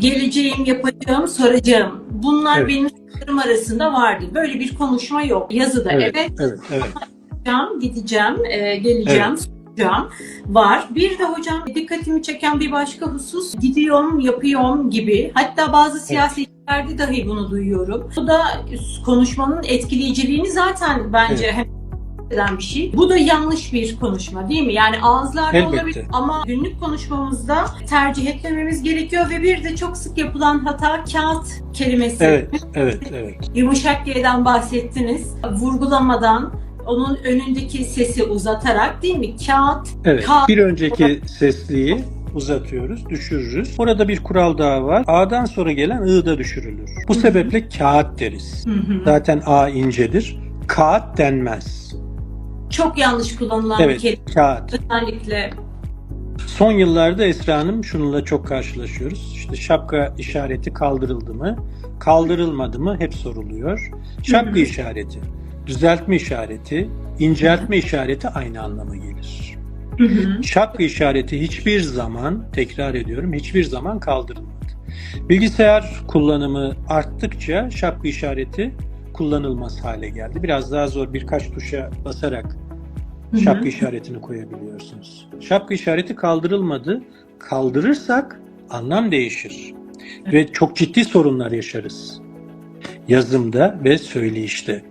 geleceğim, yapacağım, soracağım. Bunlar Evet. benim sorularım arasında vardı. Böyle bir konuşma yok. Yazıda evet, Evet, evet, evet. gideceğim, e, geleceğim, soracağım var. Bir de hocam dikkatimi çeken bir başka husus gidiyorum, yapıyorum gibi. Hatta bazı siyasetçilerde dahi bunu duyuyorum. Bu da konuşmanın etkileyiciliğini zaten bence Evet. hem eden bir şey. Bu da yanlış bir konuşma değil mi? Yani ağızlarda Elbette. olabilir ama günlük konuşmamızda tercih etmememiz gerekiyor ve bir de çok sık yapılan hata kağıt kelimesi. Evet, evet, evet. Yumuşak G'den bahsettiniz. Vurgulamadan onun önündeki sesi uzatarak değil mi? Kağıt, Evet. Ka- Bir önceki sesliği uzatıyoruz, düşürürüz. Orada bir kural daha var. A'dan sonra gelen I da düşürülür. Bu sebeple kağıt deriz. Zaten A incedir. Kağıt denmez. Çok yanlış kullanılan bir Evet, kelime. kağıt. Özellikle Son yıllarda Esra Hanım şununla çok karşılaşıyoruz. İşte şapka işareti kaldırıldı mı, kaldırılmadı mı hep soruluyor. Şapka Hı hı. işareti, düzeltme işareti, inceltme işareti aynı anlama gelir. Hı hı. Şapka işareti hiçbir zaman, tekrar ediyorum, hiçbir zaman kaldırılmadı. Bilgisayar kullanımı arttıkça şapka işareti kullanılmaz hale geldi. Biraz daha zor birkaç tuşa basarak şapka işaretini koyabiliyorsunuz. Şapka işareti kaldırılmadı. Kaldırırsak anlam değişir. Ve çok ciddi sorunlar yaşarız. Yazımda ve söyleyişte.